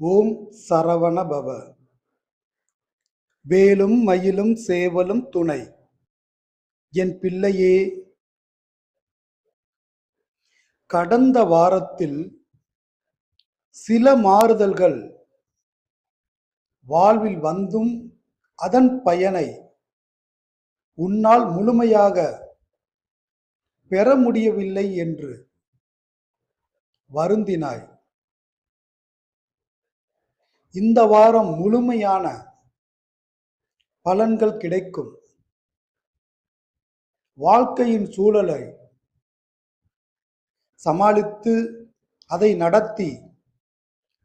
ஓம் சரவண பவ வேலும் மயிலும் சேவலும் துணை. என் பிள்ளையே கடந்த வாரத்தில் சில மாறுதல்கள் வாழ்வில் வந்தும் அதன் பயனை உன்னால் முழுமையாக பெற முடியவில்லை என்று வருந்தினாய். இந்த வாரம் முழுமையான பலன்கள் கிடைக்கும். வாழ்க்கையின் சூழலை சமாளித்து அதை நடத்தி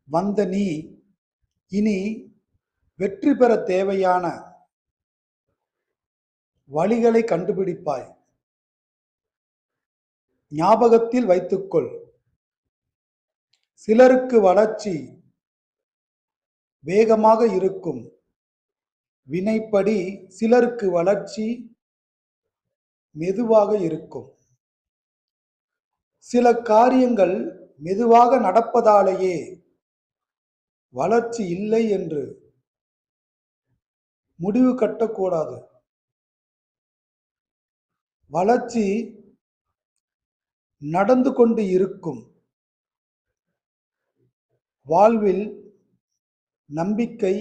வந்த நீ இனி வெற்றி பெற தேவையான வழிகளை கண்டுபிடிப்பாய். ஞாபகத்தில் வைத்துக்கொள். சிலருக்கு வளர்ச்சி வேகமாக இருக்கும். வினைப்படி சிலருக்கு வளர்ச்சி மெதுவாக இருக்கும். சில காரியங்கள் மெதுவாக நடப்பதாலேயே வளர்ச்சி இல்லை என்று முடிவு கட்டக்கூடாது. வளர்ச்சி நடந்து கொண்டு இருக்கும். வாழ்வில் நம்பிக்கை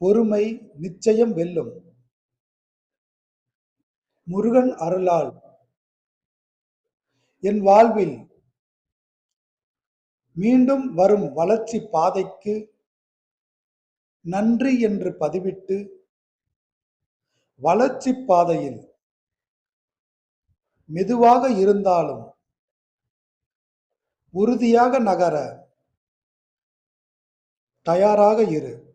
பொறுமை நிச்சயம் வெல்லும். முருகன் அருளால். என் வாழ்வில் மீண்டும் வரும் வளர்ச்சி பாதைக்கு நன்றி என்று பதிவிட்டு வளர்ச்சி பாதையில் மெதுவாக இருந்தாலும் உறுதியாக நகர தயாராக இரு.